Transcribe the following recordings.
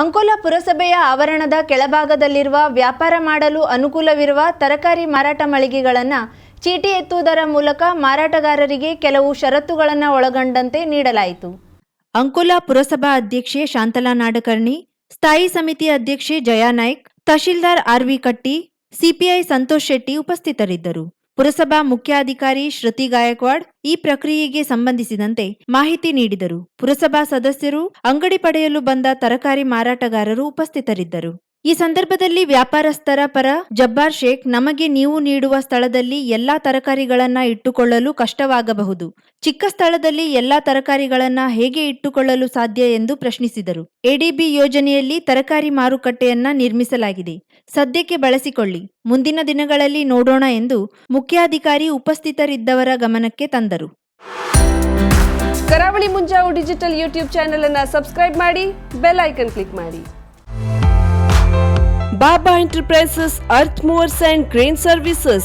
ಅಂಕೋಲಾ ಪುರಸಭೆಯ ಆವರಣದ ಕೆಳಭಾಗದಲ್ಲಿರುವ ವ್ಯಾಪಾರ ಮಾಡಲು ಅನುಕೂಲವಿರುವ ತರಕಾರಿ ಮಾರಾಟ ಮಳಿಗೆಗಳನ್ನು ಚೀಟಿ ಎತ್ತುವುದರ ಮೂಲಕ ಮಾರಾಟಗಾರರಿಗೆ ಕೆಲವು ಷರತ್ತುಗಳನ್ನು ಒಳಗೊಂಡಂತೆ ನೀಡಲಾಯಿತು. ಅಂಕೋಲಾ ಪುರಸಭಾ ಅಧ್ಯಕ್ಷೆ ಶಾಂತಲಾ ನಾಡಕರ್ಣಿ, ಸ್ಥಾಯಿ ಸಮಿತಿ ಅಧ್ಯಕ್ಷೆ Jaya Naik, tahsildar R V Katti, CPI Santosh Shetty ಉಪಸ್ಥಿತರಿದ್ದರು. ಪುರಸಭಾ ಮುಖ್ಯಾಧಿಕಾರಿ ಶ್ರುತಿ ಗಾಯಕ್ವಾಡ್ ಈ ಪ್ರಕ್ರಿಯೆಗೆ ಸಂಬಂಧಿಸಿದಂತೆ ಮಾಹಿತಿ ನೀಡಿದರು. ಪುರಸಭಾ ಸದಸ್ಯರು ಅಂಗಡಿ ಪಡೆಯಲು ಬಂದ ತರಕಾರಿ ಮಾರಾಟಗಾರರು ಉಪಸ್ಥಿತರಿದ್ದರು. ಈ ಸಂದರ್ಭದಲ್ಲಿ ವ್ಯಾಪಾರಸ್ಥರ ಪರ ಜಬ್ಬಾರ್ ಶೇಖ್, ನಮಗೆ ನೀವು ನೀಡುವ ಸ್ಥಳದಲ್ಲಿ ಎಲ್ಲಾ ತರಕಾರಿಗಳನ್ನ ಇಟ್ಟುಕೊಳ್ಳಲು ಕಷ್ಟವಾಗಬಹುದು. ಚಿಕ್ಕ ಸ್ಥಳದಲ್ಲಿ ಎಲ್ಲಾ ತರಕಾರಿಗಳನ್ನ ಹೇಗೆ ಇಟ್ಟುಕೊಳ್ಳಲು ಸಾಧ್ಯ ಎಂದು ಪ್ರಶ್ನಿಸಿದರು. ಎಡಿಬಿ ಯೋಜನೆಯಲ್ಲಿ ತರಕಾರಿ ಮಾರುಕಟ್ಟೆಯನ್ನ ನಿರ್ಮಿಸಲಾಗಿದೆ. ಸದ್ಯಕ್ಕೆ ಬಳಸಿಕೊಳ್ಳಿ. ಮುಂದಿನ ದಿನಗಳಲ್ಲಿ ನೋಡೋಣ ಎಂದು ಮುಖ್ಯಾಧಿಕಾರಿ ಉಪಸ್ಥಿತರಿದ್ದವರ ಗಮನಕ್ಕೆ ತಂದರು. Karavali Munjavu digital YouTube channel ಅನ್ನು ಸಬ್ಸ್ಕ್ರೈಬ್ ಮಾಡಿ, ಬೆಲ್ ಐಕನ್ ಕ್ಲಿಕ್ ಮಾಡಿ. Baba Enterprises Earth Movers and Crane Services.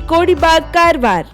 कोड़ी बाग कारवार।